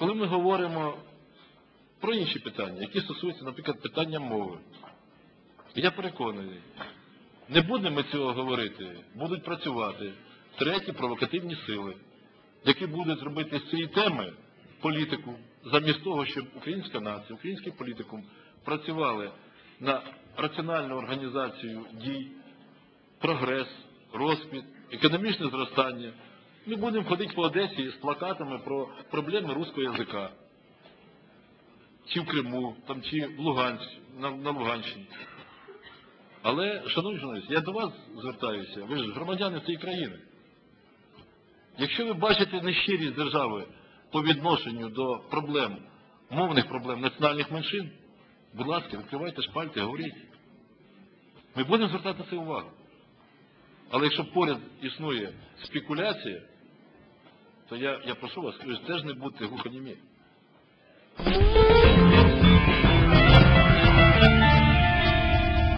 ми говоримо про інші питання, які стосуються, наприклад, питання мови, я переконаний, не будемо ми цього говорити, будуть працювати треті провокативні сили, які будуть робити з цієї теми політику, замість того, щоб українська нація, український політикум працювали на раціональну організацію дій, прогрес, розквіт, економічне зростання. Ми будемо ходити по Одесі з плакатами про проблеми руського язика. Чи в Криму, там, чи в Луганськ, на, на Луганщині. Але, шановні журналісти, я до вас звертаюся, ви ж громадяни цієї країни. Якщо ви бачите нещирість держави по відношенню до проблем, мовних проблем національних меншин, будь ласка, відкривайте шпальти, говоріть. Ми будемо звертати на це увагу. Але якщо поряд існує спекуляція, то я, я прошу вас, теж не будьте глухонімі.